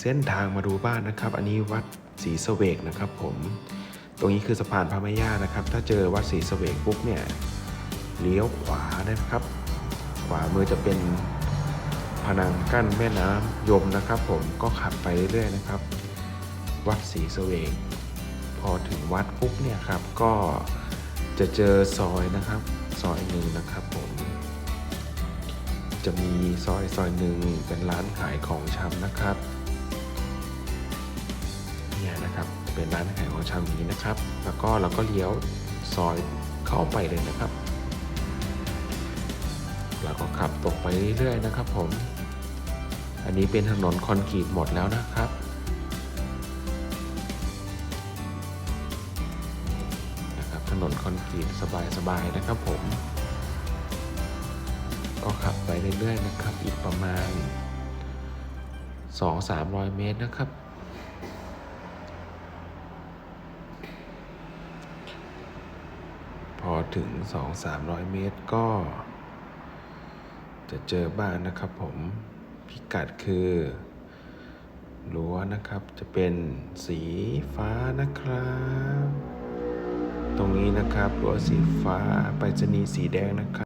เส้นทางมาดูบ้านนะครับ อันนี้วัดศรีสเวกนะครับ ผม ตรงนี้คือสะพานพระแม่ย่านะครับ ถ้าเจอวัดศรีสเวกปุ๊บเนี่ยเลี้ยวขวานะครับ ขวามือจะเป็นพนังกั้นแม่น้ำยมนะครับ ผมก็ขับไปเรื่อยๆนะครับ วัดศรีสเวกพอถึงวัดปุ๊บเนี่ยครับ ก็จะเจอซอยนะครับ ซอยหนึ่งนะครับผมจะมีซอยซอยหนึ่งเป็นร้านขายของชำนะครับ เป็นร้านขายของชำอย่างนี้นะครับ แล้วก็เราก็เลี้ยวซอยเข้าไปเลยนะครับแล้วก็ขับตรงไปเรื่อยๆนะครับ ผม อันนี้เป็นถนนคอนกรีตหมดแล้วนะครับนะครับ ถนนคอนกรีตสบายๆนะครับ ผม ก็ขับไปเรื่อยๆนะครับ อีกประมาณ 2-300 เมตรนะครับ พอ ถึง 2-300 เมตรก็ จะเจอบ้านนะครับผมพิกัดคือรั้วนะครับจะเป็นสีฟ้านะครับ ตรงนี้นะครับรั้วสีฟ้าไปรษณีย์สีแดงนะครับ